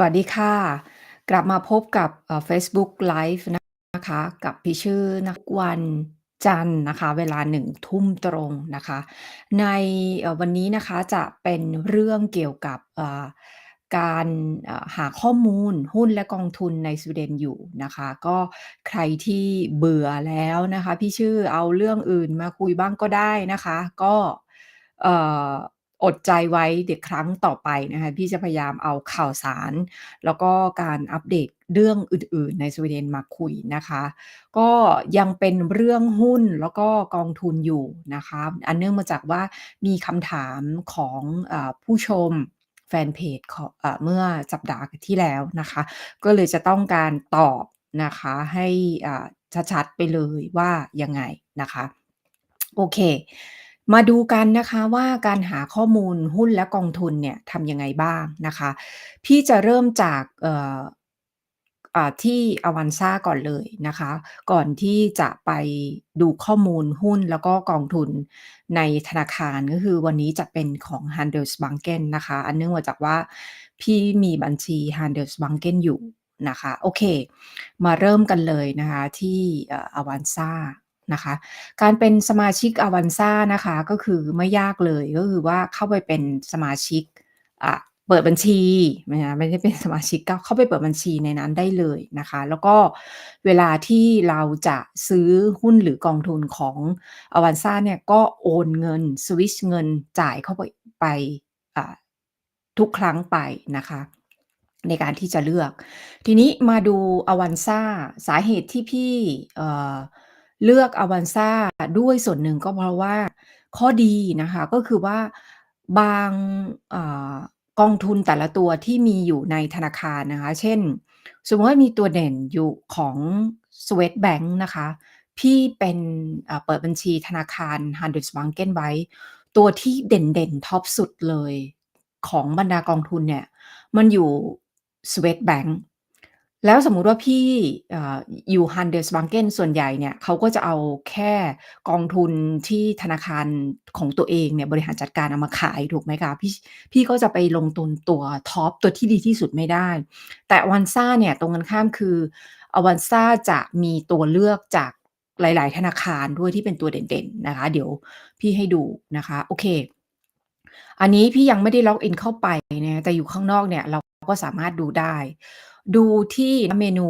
สวัสดีค่ะ กลับมาพบกับเอ่อ Facebook Live นะคะ กับพี่ชื่อนะวันจันนะคะ เวลา1ทุ่มตรงนะคะ ในวันนี้นะคะจะเป็นเรื่องเกี่ยวกับการหาข้อมูลหุ้นและกองทุนในสวีเดนอยู่นะคะ ก็ใครที่เบื่อแล้วนะคะ พี่ชื่อเอาเรื่องอื่นมาคุยบ้างก็ได้นะคะ ก็ อดใจไว้เดี๋ยวครั้งต่อไปนะคะพี่จะพยายามเอาข่าวสาร แล้วก็การอัปเดตเรื่องอื่นๆ ในสวีเดนมาคุยนะคะ ก็ยังเป็นเรื่องหุ้นแล้วก็กองทุนอยู่นะคะ อันเนื่องมาจากว่ามีคำถามของอผู้ชมแฟนเพจเมื่อสัปดาห์ที่แล้วนะคะ ก็เลยจะต้องการตอบนะคะให้ชัดๆไปเลยว่ายังไงนะคะ โอเค มาดูกันนะคะว่าการหาข้อมูลหุ้นและกองทุนเนี่ยทำยังไงบ้างนะคะ พี่จะเริ่มจากเอ่ออ่าที่ Avanza ก่อนเลยนะคะ ก่อนที่จะไปดูข้อมูลหุ้นแล้วก็กองทุนในธนาคารก็คือวันนี้จะเป็นของ Handelsbanken นะคะ อันเนื่องมาจากว่าพี่มีบัญชี Handelsbanken อยู่นะคะ โอเค มาเริ่มกันเลยนะคะที่อ่อ Avanza นะคะ การเป็นสมาชิก Avanza นะคะก็คือไม่ยากเลยก็คือว่าเข้าไปเป็นสมาชิกอ่าเปิดบัญชีไม่ได้เป็นสมาชิกก็เข้าไปเปิดบัญชีในนั้นได้เลยนะคะ แล้วก็เวลาที่เราจะซื้อหุ้นหรือกองทุนของ Avanza เนี่ยก็โอนเงินสวิชเงินจ่ายเข้าไปไปทุกครั้งไปนะคะ ในการที่จะเลือก ทีนี้มาดู Avanza สาเหตุที่พี่เอ่อ เลือก Avanza ด้วยส่วนหนึ่งก็เพราะว่าข้อดีนะคะก็คือว่าบางอากองทุนแต่ละตัวที่มีอยู่ในธนาคารนะคะ เช่น สมมติว่ามีตัวเด่นอยู่ของ Swedbank นะคะพี่เป็นเปิดบัญชีธนาคาร Handelsbanken ไว้ ตัวที่เด่นๆท็อปสุดเลยของบรรดากองทุนเนี่ย มันอยู่ Swedbank แแล้วสมมุติว่าพี่เอ่ออยู่ Handelsbanken ส่วนใหญ่เนี่ยเขาก็จะเอาแค่กองทุนที่ธนาคารของตัวเองเนี่ยบริหารจัดการเอามาขายถูกไหมคะ พี่พี่ก็จะไปลงทุนตัวท็อปตัวที่ดีที่สุดไม่ได้ แต่ Avanza เนี่ยตรงกันข้ามคือ Avanza จะมีตัวเลือกจากหลาย ๆ ธนาคารด้วยที่เป็นตัวเด่น ๆ นะคะ เดี๋ยวพี่ให้ดูนะคะ โอเค อันนี้พี่ยังไม่ได้ล็อกอินเข้าไปนะแต่อยู่ข้างนอกเนี่ยเราก็สามารถดูได้ ดูที่เมนู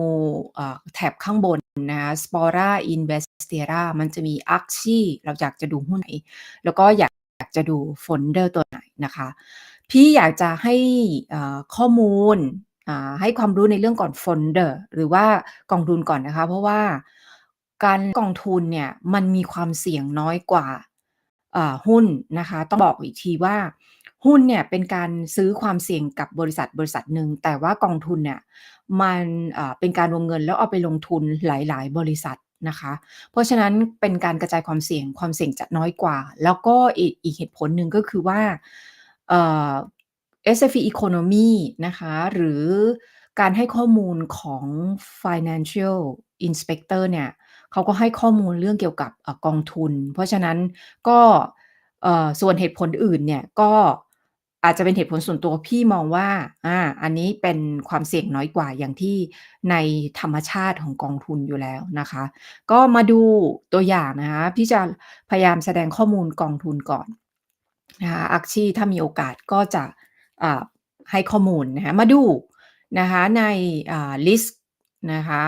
แถบข้างบนนะคะ Spora Investera มันจะมี Aktie เราอยากจะดูหุ้นไหน แล้วก็อยากจะดู Fonder ตัวไหนนะคะ พี่อยากจะให้ข้อมูลให้ความรู้ในเรื่องก่อน Fonder หรือว่ากองทุนก่อนนะคะ เพราะว่าการกองทุนเนี่ยมันมีความเสี่ยงน้อยกว่าหุ้นนะคะ ต้องบอกอีกทีว่า หุ้นเนี่ยเป็นการซื้อความเสี่ยงกับบริษัทบริษัทหนึ่งแต่ว่ากองทุนเนี่ยมันเป็นการรวมเงินแล้วเอาไปลงทุนหลาย ๆ บริษัทนะคะ เพราะฉะนั้นเป็นการกระจายความเสี่ยงความเสี่ยงจะน้อยกว่า แล้วก็อีกอีกเหตุผลหนึ่งก็คือว่าเอ่อ S&P Economy นะคะหรือการให้ข้อมูลของ Financial Inspector เนี่ยเขาก็ให้ข้อมูลเรื่องเกี่ยวกับอกองทุน เพราะฉะนั้นก็ส่วนเหตุผลอื่นเนี่ยก็ อาจจะเป็นเหตุผลส่วนตัวพี่มองว่า อ่า อันนี้เป็นความเสี่ยงน้อยกว่าอย่างที่ในธรรมชาติของกองทุนอยู่แล้วนะคะ ก็มาดูตัวอย่างนะคะพี่จะพยายามแสดงข้อมูลกองทุนก่อนนะคะ Aktie ถ้ามีโอกาสก็จะอ่าให้ข้อมูลนะคะมาดูนะคะในอ่าลิสต์นะคะ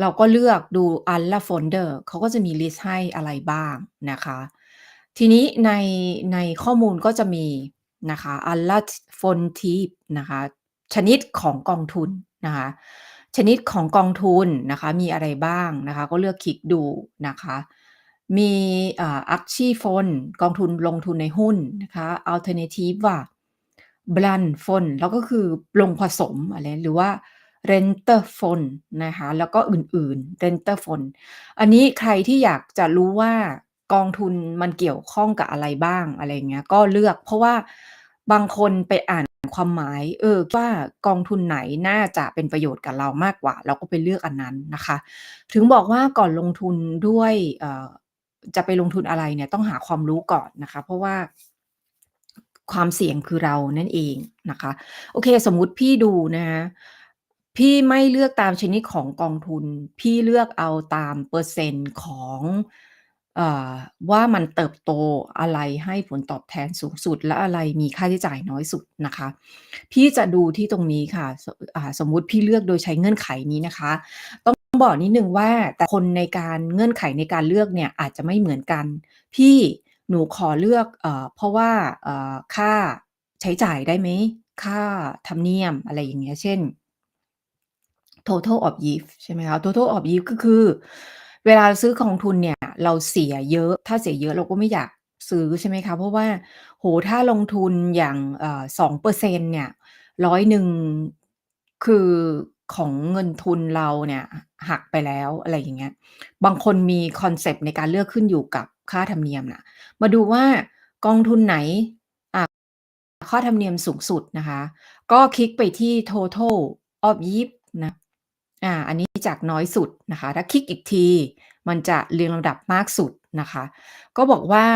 เราก็เลือกดู Alla Fonder เขาก็จะมีลิสต์ให้อะไรบ้างนะคะ ทีนี้ในในข้อมูลก็จะมี นะคะ Alla Fondtyp นะคะชนิดของกองทุนนะคะชนิดของกองทุนนะคะมีอะไรบ้างนะคะก็เลือกคลิกดูนะคะมีอ่า Aktiefond กองทุนลงทุนในหุ้นนะคะ Alternativa Blandfond แล้วก็คือลงผสมอะไรหรือว่า Rentefond นะคะแล้วก็อื่นๆ Rentefond อันนี้ใครที่อยากจะรู้ว่า กองทุนมันเกี่ยวข้องกับอะไรบ้างอะไรเงี้ย ก็เลือก เพราะว่าบางคนไปอ่านความหมาย เออว่ากองทุนไหนน่าจะเป็นประโยชน์กับเรามากกว่า เราก็ไปเลือกอันนั้นนะคะ ถึงบอกว่าก่อนลงทุนด้วยจะไปลงทุนอะไรเนี่ยต้องหาความรู้ก่อนนะคะ เพราะว่าความเสี่ยงคือเรานั่นเองนะคะ โอเค สมมุติพี่ดูนะคะพี่ไม่เลือกตามชนิดของกองทุน พี่เลือกเอาตามเปอร์เซ็นต์ของ เอ่อ ว่ามันเติบโต อะไรให้ผลตอบแทนสูงสุด และอะไรมีค่าใช้จ่ายน้อยสุดนะคะ พี่จะดูที่ตรงนี้ค่ะ ส อ่า สมมุติพี่เลือกโดยใช้เงื่อนไขนี้นะคะ ต้องบอกนิดหนึ่งว่า แต่คนในการ เงื่อนไขในการเลือกเนี่ยอาจจะไม่เหมือนกัน พี่หนูขอเลือก เอ่อ เพราะว่า เอ่อ ค่าใช้จ่ายได้ไหม?ค่าธรรมเนียม อะไรอย่างเงี้ย เช่น total of yield ใช่ไหมคะ total of yield ก็คือ เวลาซื้อกองทุนเนี่ยเราเสียเยอะ ถ้าเสียเยอะเราก็ไม่อยากซื้อใช่ไหมคะ เพราะว่าโอ้โฮถ้าลงทุนอย่างเอ่อ2%เซ็นเนี่ย100คือของเงินทุนเราเนี่ยหักไปแล้วอะไรอย่างเงี้ย บางคนมีคอนเซปต์ในการเลือกขึ้นอยู่กับค่าธรรมเนียมน่ะมาดูว่ากองทุนไหนค่าธรรมเนียมสูงสุดนะคะ ก็คลิกไปที่ total of yield นะ อ่า อันนี้ จากน้อยสุดนะคะ ถ้าคลิกอีกที มันจะเรียงลำดับมากสุดนะคะ ก็บอกว่า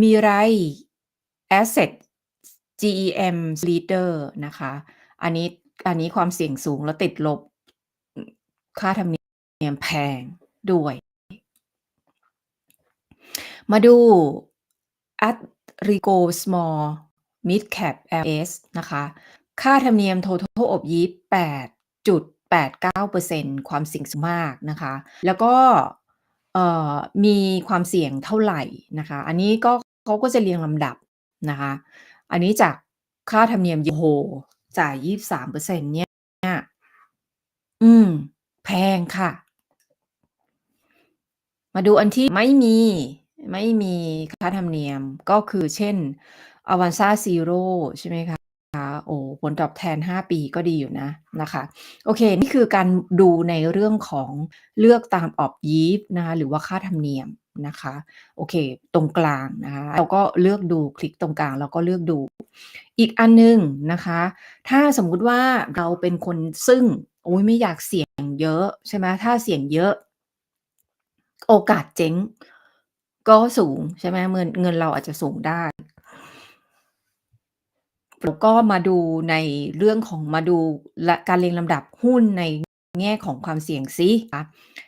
Mirai Asset GEM Leader นะคะ อันนี้อันนี้ความเสี่ยงสูงแล้วติดลบค่าธรรมเนียมแพงด้วย มาดู Arrigo Small Mid Cap LS นะคะ ค่าธรรมเนียม total of yield 8.89%ความเสี่ยงสูงมากนะคะ แล้วก็มีความเสี่ยงเท่าไหร่นะคะ อันนี้ก็เขาก็จะเรียงลำดับนะคะ อันนี้จากค่าธรรมเนียมโอ้โฮจ่าย23%เซ็นเนี่ย อืม แพงค่ะ มาดูอันที่ไม่มี ไม่มีค่าธรรมเนียมก็คือเช่น Avanza Zero ใช่ไหมคะ โอ้ผลตอบแทน 5 ปีก็ดีอยู่นะนะคะ โอเค นี่คือการดูในเรื่องของเลือกตาม of yield นะคะหรือว่าค่าธรรมเนียมนะคะ โอเค ตรงกลางนะคะเราก็เลือกดูคลิกตรงกลางแล้วก็เลือกดู อีกอันหนึ่งนะคะ ถ้าสมมุติว่าเราเป็นคนซึ่งโอ๊ยไม่อยากเสี่ยงเยอะใช่ไหมถ้าเสี่ยงเยอะ โอกาสเจ๊งก็สูงใช่ไหมเงินเงินเราอาจจะสูงได้ แล้วก็มาดูในเรื่องของมาดูละการเรียงลำดับหุ้นในแง่ของความเสี่ยงซิคะ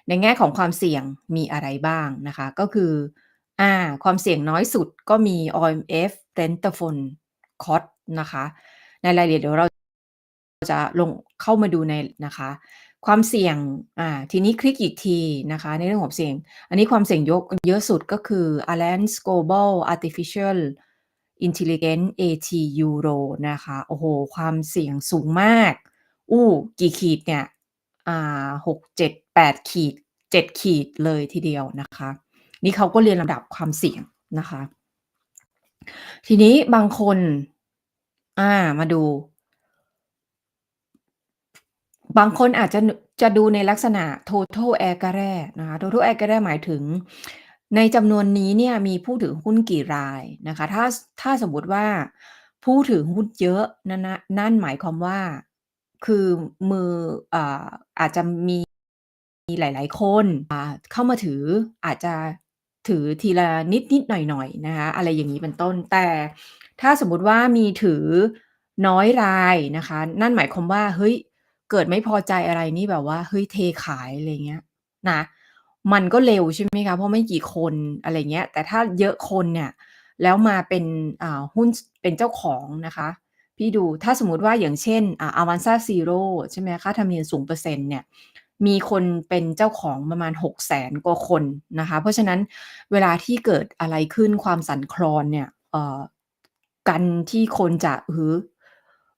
ในแง่ของความเสี่ยงมีอะไรบ้างนะคะ ก็คืออ่าความเสี่ยงน้อยสุดก็มี OMF Rentable Cost นะคะ ในรายละเอียดเดี๋ยวเราจะลงเข้ามาดูในนะคะ ความเสี่ยงอ่าทีนี้คลิกอีกทีนะคะ ในเรื่องของเสี่ยง อันนี้ความเสี่ยงยกเยอะสุดก็คือ Allianz Global Artificial Intelligence AT Euro นะคะ โอ้โฮความเสี่ยงสูงมาก อู้กี่ขีดเนี่ย อ่า6 7 8ขีด7ขีดเลยทีเดียวนะคะ นี่เขาก็เรียงลำดับความเสี่ยงนะคะ ทีนี้บางคน อ่า มาดู บางคนอาจจะจะดูในลักษณะ Total Aggregate นะคะ Total Aggregate หมายถึง ในจำนวนนี้เนี่ยมีผู้ถือหุ้นกี่รายนะคะ ถ้าถ้าสมมติว่าผู้ถือหุ้นเยอะนั่นนะนั่นหมายความว่าคือมืออาอาจจะมีมีหลาย ๆ คนเข้ามาถืออาจจะถือทีละนิดๆหน่อยๆนะคะอะไรอย่างงี้เป็นต้น แต่ถ้าสมมติว่ามีถือน้อยรายนะคะ นั่นหมายความว่าเฮ้ยเกิดไม่พอใจอะไรนี่แบบว่าเฮ้ยเทขายอะไรเงี้ยนะ มันก็เร็วใช่ไหมคะ เพราะไม่กี่คนอะไรเงี้ย แต่ถ้าเยอะคนเนี่ย แล้วมาเป็นหุ้นเป็นเจ้าของนะคะ พี่ดูถ้าสมมติว่าอย่างเช่นอ่า Avanza Zero ใช่ไหมค่าธรรมเนียม0%เนี่ยมีคนเป็นเจ้าของประมาณ 600,000กว่าคนนะคะ เพราะฉะนั้นเวลาที่เกิดอะไรขึ้นความสั่นคลอนเนี่ยการที่คนจะอือ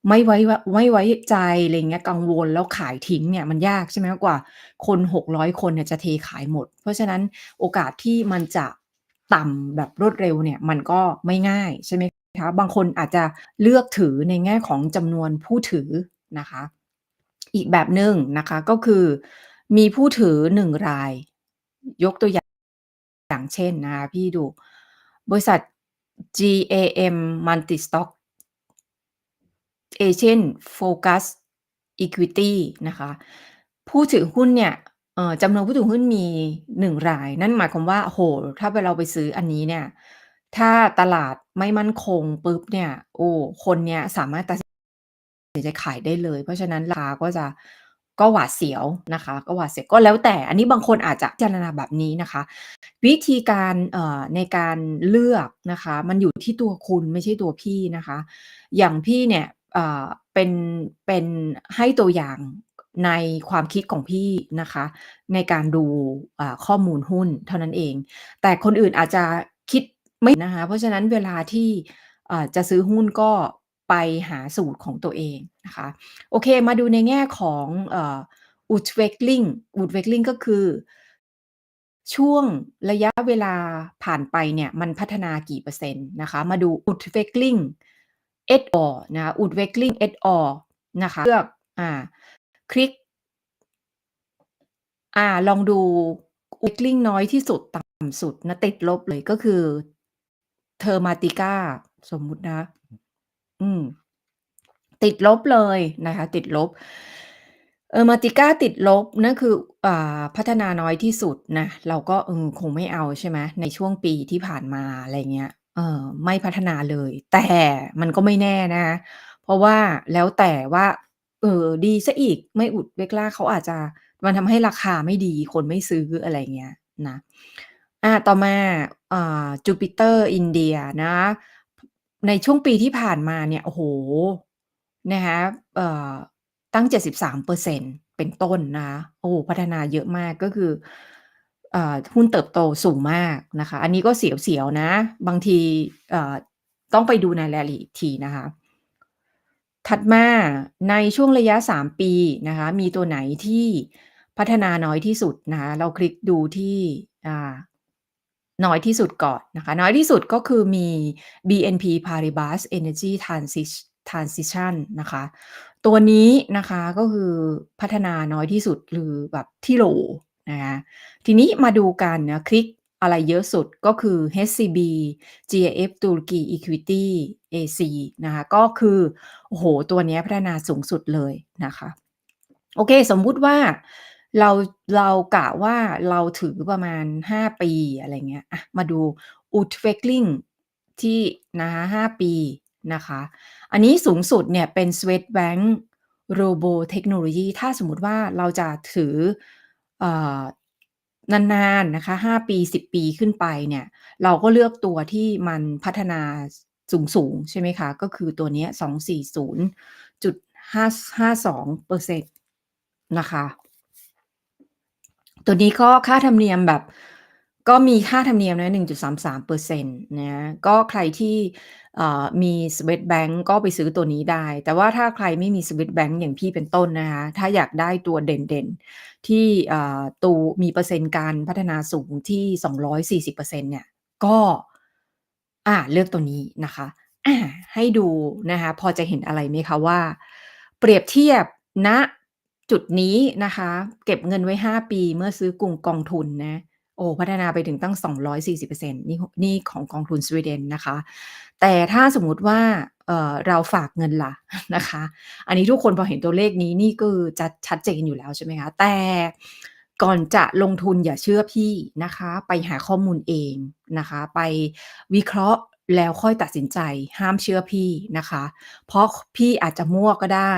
ไม่ไว้วะไม่ไว้ใจอะไรเงี้ย กังวลแล้วขายทิ้งเนี่ยมันยากใช่ไหมกว่า คน 600 คนเนี่ยจะเทขายหมด เพราะฉะนั้นโอกาสที่มันจะต่ำแบบรวดเร็วเนี่ยมันก็ไม่ง่ายใช่ไหมคะบางคนอาจจะเลือกถือในแง่ของจำนวนผู้ถือนะคะ อีกแบบหนึ่งนะคะก็คือมีผู้ถือ1ราย ยกตัวอย่างอย่างเช่นนะคะพี่ดู บริษัท GAM Multi-Stock Asian Focus Equity นะคะ ผู้ถือหุ้นเนี่ยจำนวนผู้ถือหุ้นมี1ราย นั่นหมายความว่าโอ้โฮถ้าไปเราไปซื้ออันนี้เนี่ย ถ้าตลาดไม่มั่นคงปุ๊บเนี่ย โอ้ คนเนี้ยสามารถตัดสินใจขายได้เลย เพราะฉะนั้นราคาก็จะก็หวาดเสียวนะคะ ก็หวาดเสียวก็แล้วแต่ อันนี้บางคนอาจจะพิจารณาแบบนี้นะคะ วิธีการเอ่อในการเลือกนะคะ มันอยู่ที่ตัวคุณไม่ใช่ตัวพี่นะคะ อย่างพี่เนี่ย เป็นเป็นให้ตัวอย่างในความคิดของพี่นะคะ ในการดูข้อมูลหุ้นเท่านั้นเอง แต่คนอื่นอาจจะคิดไม่นะคะเพราะฉะนั้นเวลาที่จะซื้อหุ้นก็ไปหาสูตรของตัวเองนะคะโอเคมาดูในแง่ของอ่อ Utveckling Utveckling ก็คือ ช่วงระยะเวลาผ่านไปเนี่ย มันพัฒนากี่เปอร์เซ็นต์นะคะ มาดูอุตเวกิ่ง Utveckling et al. นะคะ Utveckling et al. นะคะเลือกอ่าคลิกอ่าลองดู Utveckling น้อยที่สุดต่ำสุดนะติดลบเลยก็คือ Thematica สมมุตินะ อืม ติดลบเลยนะคะ ติดลบ Thematica ติดลบนั่นคืออ่าพัฒนาน้อยที่สุดนะ เราก็เออคงไม่เอาใช่ไหมในช่วงปีที่ผ่านมาอะไรเงี้ย เออไม่พัฒนาเลย แต่มันก็ไม่แน่นะคะ เพราะว่าแล้วแต่ว่า เอ่อ ดีเสียอีก ไม่ Utveckla เขาอาจจะ มันทำให้ราคาไม่ดี คนไม่ซื้อ อะไรเงี้ยนะอาต่อมา อ่า Jupiter India นะ ในช่วงปีที่ผ่านมาเนี่ย โอ้โฮ นะคะ เอ่อ ตั้ง 73%เป็นต้นนะคะ โอ้พัฒนาเยอะมาก ก็คือ หุ้นเติบโตสูงมากนะคะ อันนี้ก็เสียวๆนะ บางทีต้องไปดูในรายละเอียดอีกทีนะคะ ถัดมาในช่วงระยะ 3 ปีนะคะ มีตัวไหนที่พัฒนาน้อยที่สุดนะคะเราคลิกดูที่น้อยที่สุดก่อนนะคะ น้อยที่สุดก็คือมี BNP Paribas Energy Transis Transition นะคะ ตัวนี้นะคะก็คือพัฒนาน้อยที่สุดหรือแบบที่โหล นะคะทีนี้มาดูกันนะคลิกอะไรเยอะสุดก็คือ HCB GIF Turkey Equity AC นะคะก็คือโอ้โฮตัวนี้พัฒนาสูงสุดเลยนะคะ โอเค สมมุติว่าเราเรากะว่าเราถือประมาณ 5 ปีอะไรเงี้ยอะมาดู Utveckling ที่นะคะ5ปีนะคะ อันนี้สูงสุดเนี่ยเป็น Swedbank Robur Technology ถ้าสมมุติว่าเราจะถือ นานๆนะคะ5ปี10ปีขึ้นไปเนี่ย เราก็เลือกตัวที่มันพัฒนาสูงๆใช่ไหมคะ ก็คือตัวนี้ย240.5 52%นต์นะคะ ตัวนี้ก็ค่าธรรมเนียมแบบก็มีค่าธรรมเนียมนะ1.33%นะ ก็ใครที่ เอ่อมี Swedbank ก็ไปซื้อตัวนี้ได้ แต่ว่าถ้าใครไม่มี Swedbank อย่างพี่เป็นต้นนะคะ ถ้าอยากได้ตัวเด่นๆ ที่อ่าตูมีเปอร์เซ็นต์การพัฒนาสูงที่ 240%เนี่ย ก็อาเลือกตัวนี้นะคะอาให้ดูนะคะ พอจะเห็นอะไรไหมคะว่า เปรียบเทียบณจุดนี้นะคะ เก็บเงินไว้ 5 ปีเมื่อซื้อกลุ่มกองทุนนะโอ้พัฒนาไปถึงตั้ง 240%นี่นี่ของกองทุนสวีเดนนะคะ แต่ถ้าสมมุติว่าเเราฝากเงินละนะคะ อันนี้ทุกคนพอเห็นตัวเลขนี้นี่ก็จะชัดเจนอยู่แล้วใช่ไหมคะ แต่ก่อนจะลงทุนอย่าเชื่อพี่นะคะ ไปหาข้อมูลเองนะคะ ไปวิเคราะห์แล้วค่อยตัดสินใจห้ามเชื่อพี่นะคะ เพราะพี่อาจจะมั่วก็ได้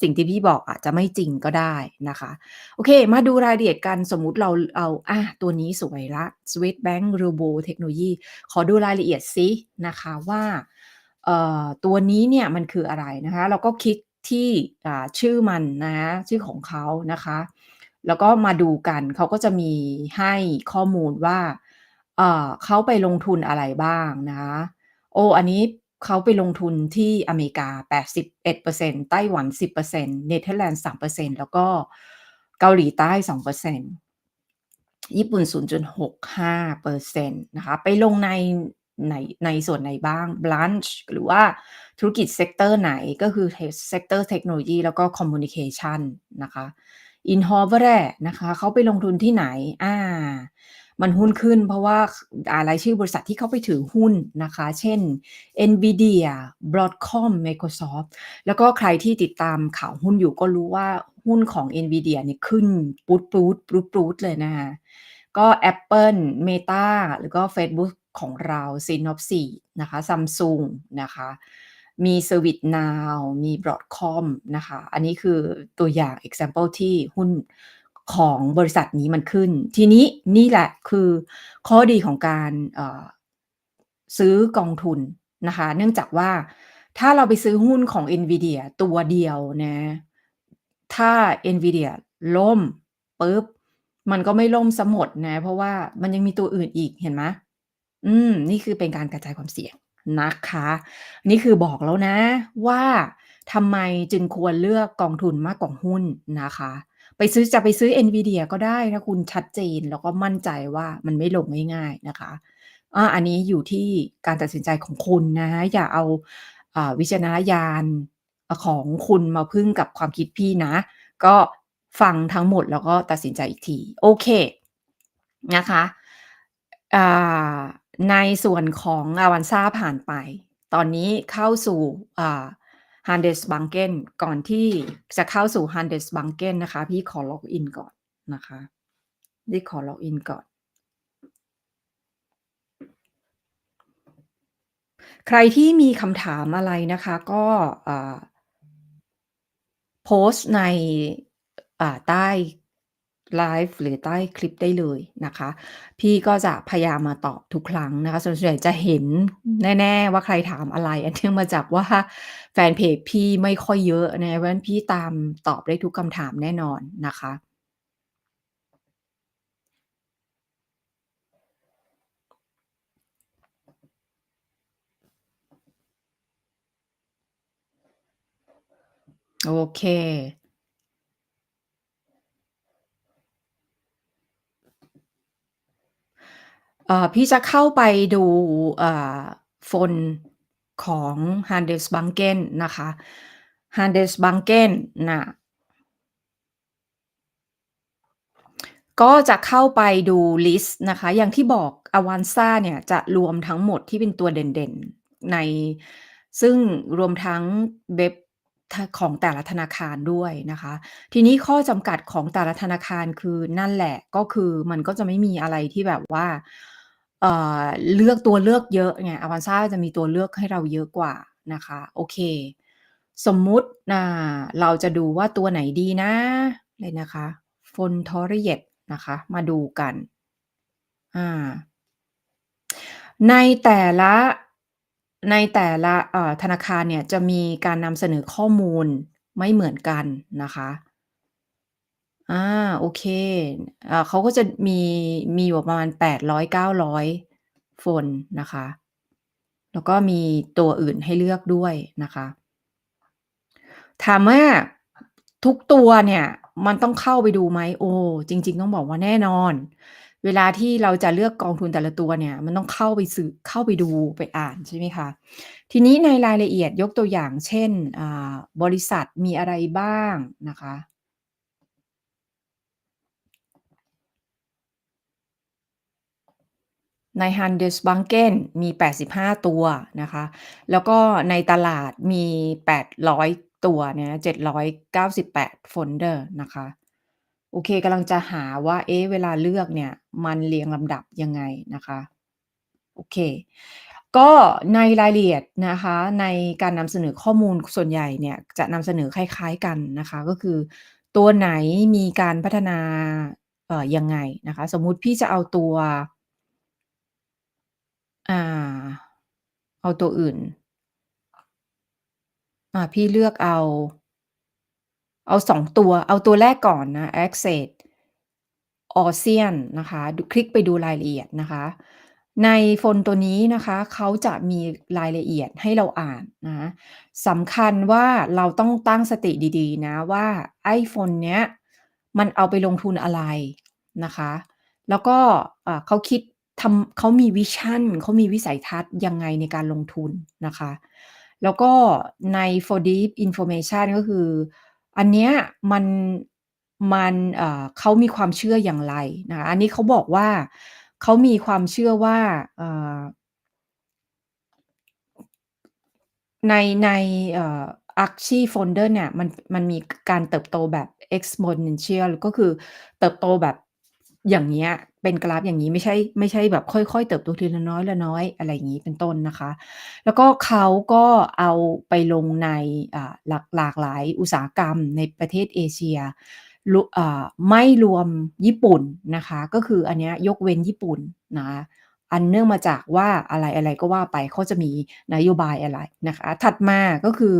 สิ่งที่พี่บอกอาจจะไม่จริงก็ได้นะคะ โอเค มาดูรายละเอียดกันสมมุติเราเอาอ่าตัวนี้สวยล้ว Swedbank Robur Technology ขอดูรายละเอียดซินะคะว่าเอ่อตัวนี้เนี่ยมันคืออะไรนะคะ เราก็คลิกที่ชื่อมันนะคะชื่อของเขานะคะ แล้วก็มาดูกันเขาก็จะมีให้ข้อมูลว่าเอ่อเขาไปลงทุนอะไรบ้างนะคะโอ้อันนี้ เขาไปลงทุนที่อเมริกา 81%ไต้หวัน 10%เนเธอร์แลนด์ 3%แล้วก็เกาหลีใต้ 2%ญี่ปุ่น 0.65%นะคะ ไปลงในในในส่วนไหนบ้าง Branch หรือว่าธุรกิจเซกเตอร์ไหนก็คือเซกเตอร์เทคโนโลยีแล้วก็คอมมิวนิเคชันนะคะ Inhovere นะคะเขาไปลงทุนที่ไหนอ่า มันหุ้นขึ้นเพราะว่าอ่ารชื่อบริษัทที่เขาไปถือหุ้นนะคะ เช่น NVIDIA, Broadcom, Microsoft แล้วก็ใครที่ติดตามข่าวหุ้นอยู่ก็รู้ว่าหุ้นของ NVIDIA เนี่ยขึ้นปรู๊ดๆปรู๊ดเลยนะคะก็ Apple, Meta แล้วก็เฟซบุ๊กของเรา Synopsys นะคะ Samsung นะคะมี ServiceNow มี Broadcom นะคะ อันนี้คือตัวอย่าง example ที่หุ้น ของบริษัทนี้มันขึ้น ทีนี้นี่แหละคือข้อดีของการซื้อกองทุนนะคะ เนื่องจากว่าถ้าเราไปซื้อหุ้นของ NVIDIA ตัวเดียวนะ ถ้า NVIDIA ล่มปุ๊บ มันก็ไม่ล่มสียหมดนะ เพราะว่ามันยังมีตัวอื่นอีกเห็นไหม?อืม นี่คือเป็นการกระจายความเสี่ยงนะคะ นี่คือบอกแล้วนะว่าทำไมจึงควรเลือกกองทุนมากกว่าหุ้นนะคะ ไปซื้อจะไปซื้อ NVIDIA ก็ได้ถ้าคุณชัดเจนแล้วก็มั่นใจว่ามันไม่ลงง่ายๆนะคะอาอันนี้อยู่ที่การตัดสินใจของคุณนะอย่าเอาอาวิจารณญาณของคุณมาพึ่งกับความคิดพี่นะ ก็ฟังทั้งหมดแล้วก็ตัดสินใจอีกที โอเคนะคะอ่าในส่วนของ Avanza ผ่านไป ตอนนี้เข้าสู่ อ่า Handelsbanken ก่อนที่จะเข้าสู่ Handelsbanken นะคะ พี่ขอล็อกอินก่อนนะคะพี่ขอล็อกอินก่อน ใครที่มีคำถามอะไรนะคะ ก็โพสต์ในใต้ ไลฟ์หรือใต้คลิปได้เลยนะคะ พี่ก็จะพยายามมาตอบทุกครั้งนะคะส่วนใหญ่จะเห็นแน่ ๆ ว่าใครถามอะไร อันเนื่องมาจากว่าแฟนเพจพี่ไม่ค่อยเยอะนะเพราะฉะนั้นพี่ตามตอบได้ทุกคำถามแน่นอนนะคะโอเค เอ่อพี่จะเข้าไปดูอ่า Fund ของ Handelsbanken นะคะ Handelsbanken นะก็จะเข้าไปดูลิสต์นะคะ อย่างที่บอก Avanza เนี่ยจะรวมทั้งหมดที่เป็นตัวเด่นๆ ในซึ่งรวมทั้งเว็บของแต่ละธนาคารด้วยนะคะ ทีนี้ข้อจำกัดของแต่ละธนาคารคือนั่นแหละก็คือมันก็จะไม่มีอะไรที่แบบว่า เอ่อ เลือกตัวเลือกเยอะไง Avanza จะมีตัวเลือกให้เราเยอะกว่านะคะ โอเค สมมุติอ่าเราจะดูว่าตัวไหนดีนะอะไรนะคะ Fondtoriet นะคะ มาดูกันอาในแต่ละในแต่ละธนาคารเนี่ยจะมีการนำเสนอข้อมูลไม่เหมือนกันนะคะ อา โอเค อ่า เขาก็จะมี มีอยู่ประมาณ 800-900 Fund นะคะ แล้วก็มีตัวอื่นให้เลือกด้วยนะคะ ถามว่า ทุกตัวเนี่ย มันต้องเข้าไปดูไหม?โอ้ จริง ๆ ต้องบอกว่าแน่นอน เวลาที่เราจะเลือกกองทุนแต่ละตัวเนี่ย มันต้องเข้าไปสืบ เข้าไปดู ไปอ่าน ใช่ไหมคะ ทีนี้ในรายละเอียด ยกตัวอย่าง เช่น อ่า บริษัทมีอะไรบ้างนะคะ ใน Handelsbanken มี 85 ตัวนะคะ แล้วก็ในตลาดมี 800 ตัวเนี่ย798 Folder นะคะ โอเคกำลังจะหาว่า เอ๊ะ เวลาเลือกเนี่ย มันเรียงลำดับยังไงนะคะ โอเค ก็ในรายละเอียดนะคะ ในการนำเสนอข้อมูลส่วนใหญ่เนี่ย จะนำเสนอคล้ายๆกันนะคะ ก็คือตัวไหนมีการพัฒนา เอ่อ ยังไงนะคะ สมมุติพี่จะเอาตัว อ่า เอาตัวอื่น อ่า พี่เลือกเอา เอา 2 ตัว เอาตัวแรกก่อนนะ Axess Ocean นะคะ ดู คลิกไปดูรายละเอียดนะคะ ใน Fund ตัวนี้นะคะ เขาจะมีรายละเอียดให้เราอ่านนะสำคัญว่าเราต้องตั้งสติดี ๆ นะว่าไอ้ Fund เนี้ย มันเอาไปลงทุนอะไรนะคะ แล้วก็ อ่า เขาคิด ทำเขามีวิชั่นเขามีวิสัยทัศน์ยังไงในการลงทุนนะคะ แล้วก็ใน For Deep Information ก็คือ อันเนี้ยมันมันเอ่อเขามีความเชื่ออย่างไรนะคะอันนี้เขาบอกว่าเขามีความเชื่อว่าในในอ่อ Archie Founder เนี่ยมันมันมีกการเติบโตแบบ exponential ก็คือเติบโตแบบอย่างเงี้ย เป็นกราฟอย่างงี้ไม่ใช่ไม่ใช่แบบค่อยๆ เติบโตทีละน้อยละน้อยอะไรอย่างงี้เป็นต้นนะคะ แล้วก็เขาก็เอาไปลงในหลากหลากหลายอุตสาหกรรมในประเทศเอเชียไม่รวมญี่ปุ่นนะคะ ก็คืออันนี้ยกเว้นญี่ปุ่นนะอันเนื่องมาจากว่าอะไรๆก็ว่าไปเขาจะมีนโยบายอะไรนะคะ ถัดมาก็คือ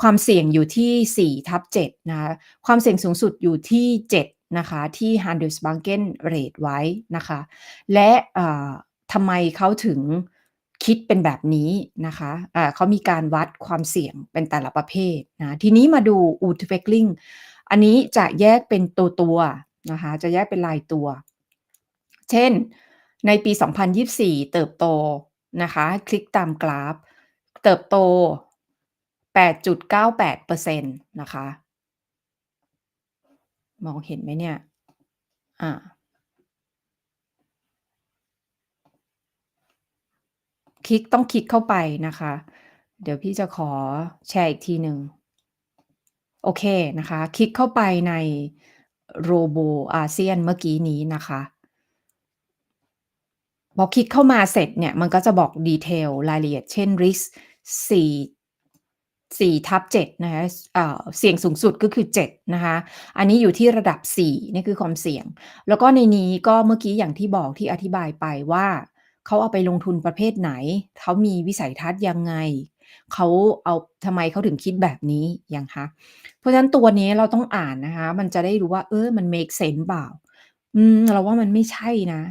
ความเสี่ยงอยู่ที่4/7นะคะความเสี่ยงสูงสุดอยู่ที่7 นะคะที่ Handelsbanken rate ไว้นะคะ และทำไมเขาถึงคิดเป็นแบบนี้นะคะอ่าเขามีการวัดความเสี่ยงเป็นแต่ละประเภทนะทีนี้มาดู Utvikling อันนี้จะแยกเป็นตัวๆนะคะจะแยกเป็นรายตัว เช่นในปี 2024 เติบโตนะคะ คลิกตามกราฟ เติบโต 8.98%นะคะ มองเห็นไหมเนี่ย?อ่า คลิกต้องคลิกเข้าไปนะคะ เดี๋ยวพี่จะขอแชร์อีกทีหนึ่ง โอเคนะคะ คลิกเข้าไปใน Robo ASEAN เมื่อกี้นี้นะคะพอคลิกเข้ามาเสร็จเนี่ย มันก็จะบอก detail รายละเอียดเช่นริ สก์4 4/7นะคะเสี่ยงสูงสุดก็คือ7นะคะ อันนี้อยู่ที่ระดับ 4 นี่คือความเสี่ยง แล้วก็ในนี้ก็เมื่อกี้อย่างที่บอกที่อธิบายไปว่าเขาเอาไปลงทุนประเภทไหน เขามีวิสัยทัศน์ยังไง เขาเอาทำไมเขาถึงคิดแบบนี้ยังคะ เพราะฉะนั้นตัวนี้เราต้องอ่านนะคะ มันจะได้รู้ว่า เออมันเมกเซนส์เปล่า อืม เราว่ามันไม่ใช่นะ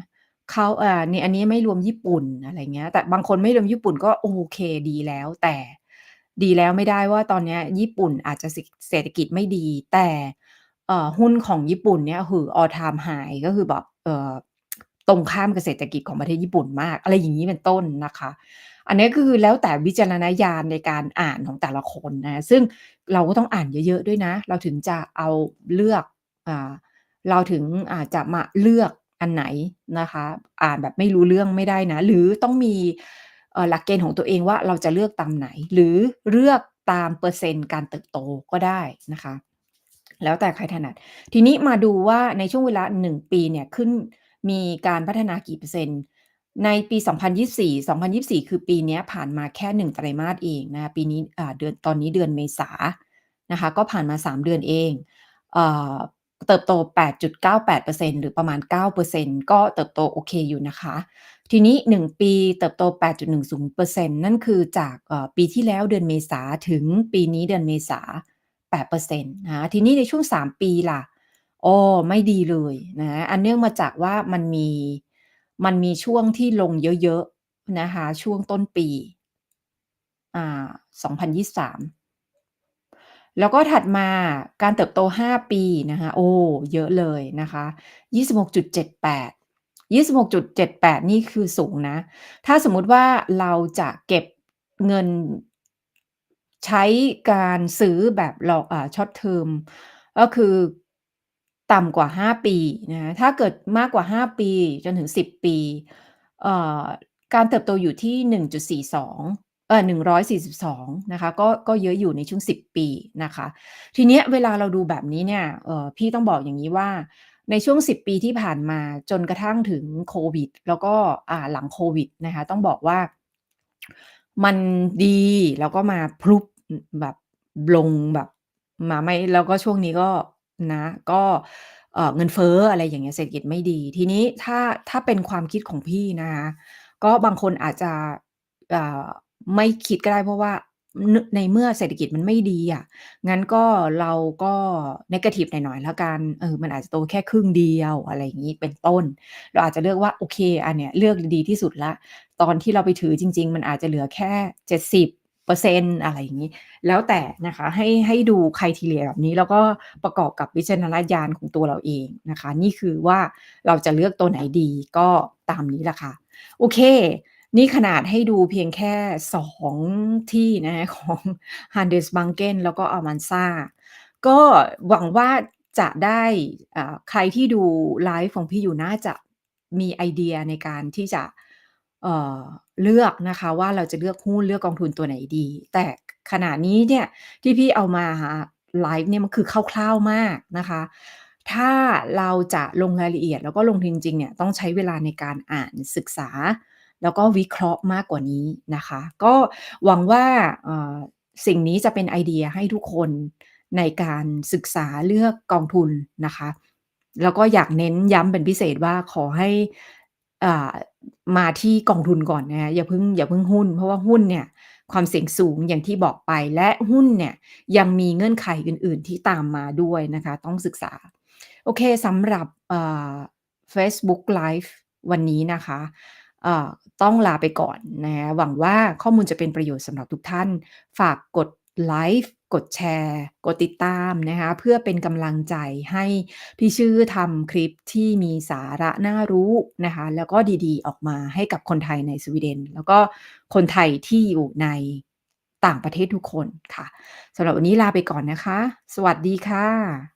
เขาอ่านี่อันนี้ไม่รวมญี่ปุ่นอะไรเงี้ย แต่บางคนไม่รวมญี่ปุ่นก็โอเคดีแล้ว แต่ ดีแล้วไม่ได้ว่าตอนนี้ญี่ปุ่นอาจจะเศรษฐกิจไม่ดี แต่เอ่อหุ้นของญี่ปุ่นเนี่ยคือ All time high ก็คือแบบเอ่อตรงข้ามกับเศรษฐกิจของประเทศญี่ปุ่นมาก อะไรอย่างงี้เป็นต้นนะคะ อันนี้ก็คือแล้วแต่วิจารณญาณในการอ่านของแต่ละคนนะซึ่งเราก็ต้องอ่านเยอะๆด้วยนะ เราถึงจะเอาเลือกอ่าเราถึงอาจะมาเลือกอันไหนนะคะ อ่านแบบไม่รู้เรื่องไม่ได้นะ หรือต้องมี หลักเกณฑ์ของตัวเองว่าเราจะเลือกตามไหน หรือเลือกตามเปอร์เซ็นต์การเติบโตก็ได้นะคะ แล้วแต่ใครถนัด ทีนี้มาดูว่าในช่วงเวลา 1 ปีเนี่ยขึ้นมีการพัฒนากี่เปอร์เซ็นต์ในปี 2024 2024 คือปีนี้ผ่านมาแค่ 1 ไตรมาสเองนะ ปีนี้เดือนตอนนี้เดือนเมษานะคะ ก็ผ่านมา 3 เดือนเอง เติบโต 8.98%หรือประมาณ 9%ก็เติบโตโอเคอยู่นะคะ ทีนี้ 1 ปีเติบโต 8.10%นั่นคือจากปีที่แล้วเดือนเมษาถึงปีนี้เดือนเมษา8%นะทีนี้ในช่วง 3 ปีล่ะโอ้ไม่ดีเลยนะคะอันเนื่องมาจากว่ามันมีมันมีช่วงที่ลงเยอะๆนะคะช่วงต้นปีอ่า2023 แล้วก็ถัดมาการเติบโต 5 ปีนะคะโอ้เยอะเลยนะคะ26.78 26.78 นี่คือสูงนะ ถ้าสมมุติว่าเราจะเก็บเงินใช้การซื้อแบบรออ่า Short term ก็คือต่ำกว่า 5 ปีนะถ้าเกิดมากกว่า 5 ปีจนถึง 10 ปี การเติบโตอยู่ที่ 1.42 เอ่อ142นะคะก็ก็เยอะอยู่ในช่วง10ปีนะคะ ทีเนี้ยเวลาเราดูแบบนี้เนี่ยเออพี่ต้องบอกอย่างงี้ว่าในช่วง 10 ปีที่ผ่านมาจนกระทั่งถึงโควิด แล้วก็อ่าหลังโควิดนะคะ ต้องบอกว่ามันดีแล้วก็มาพรุบแบบลงแบบมาไม่แล้วก็ช่วงนี้ก็นะก็เงินเฟ้ออะไรอย่างเงี้ยเศรษฐกิจไม่ดี ทีนี้ถ้าถ้าเป็นความคิดของพี่นะคะก็บางคนอาจจะ ไม่คิดก็ได้เพราะว่า น ในเมื่อเศรษฐกิจมันไม่ดีอะ งั้นก็เราก็เนกาทิฟหน่อย ๆ แล้วกัน เออ มันอาจจะโตแค่ครึ่งเดียว อะไรอย่างงี้ เป็นต้น เราอาจจะเลือกว่า โอเค อันเนี้ยเลือกดีที่สุดแล้ว ตอนที่เราไปถือจริง ๆ มันอาจจะเหลือแค่ 70%อะไรอย่างงี้ แล้วแต่นะคะ ให้ ให้ดู criteria แบบนี้ แล้วก็ประกอบกับวิจารณญาณของตัวเราเองนะคะ นี่คือว่า เราจะเลือกตัวไหนดี ก็ตามนี้แหละค่ะ โอเค นี่ขนาดให้ดูเพียงแค่ 2 ที่นะของ h a n d e s b a n k e n แล้วก็ Avanza ก็หวังว่าจะได้ใครที่ดูไลฟ์ของพี่อยู่น่าจะมีไอเดียในการที่จะเเลือกนะคะว่าเราจะเลือกหุ้นเลือกกองทุนตัวไหนดี แต่ขณะนี้เนี่ยที่พี่เอามาไลฟ์เนี่ยมันคือคร่าวๆมากนะคะ ถ้าเราจะลงรายละเอียดแล้วก็ลงจริงๆเนี่ยต้องใช้เวลาในการอ่านศึกษา แล้วก็วิเคราะห์มากกว่านี้นะคะ ก็หวังว่าสิ่งนี้จะเป็นไอเดียให้ทุกคนในการศึกษาเลือกกองทุนนะคะ แล้วก็อยากเน้นย้ำเป็นพิเศษว่าขอให้มาที่กองทุนก่อนนะอย่าเพิ่งอย่าเพิ่งหุ้น เพราะว่าหุ้นเนี่ยความเสี่ยงสูงอย่างที่บอกไปและหุ้นเนี่ยยังมีเงื่อนไขอื่น ๆ ที่ตามมาด้วยนะคะ ต้องศึกษา โอเคสำหรับอ่าเฟซบุ๊กไลฟ์วันนี้นะคะ ต้องลาไปก่อนนะคะหวังว่าข้อมูลจะเป็นประโยชน์สำหรับทุกท่าน ฝากกดไลฟ์กดแชร์ กดติดตามนะคะเพื่อเป็นกำลังใจให้พี่ชื่อทำคลิปที่มีสาระน่ารู้นะคะแล้วก็ดีๆ ออกมาให้กับคนไทยในสวีเดน แล้วก็คนไทยที่อยู่ในต่างประเทศทุกคนค่ะสำหรับวันนี้ลาไปก่อนนะคะ สวัสดีค่ะ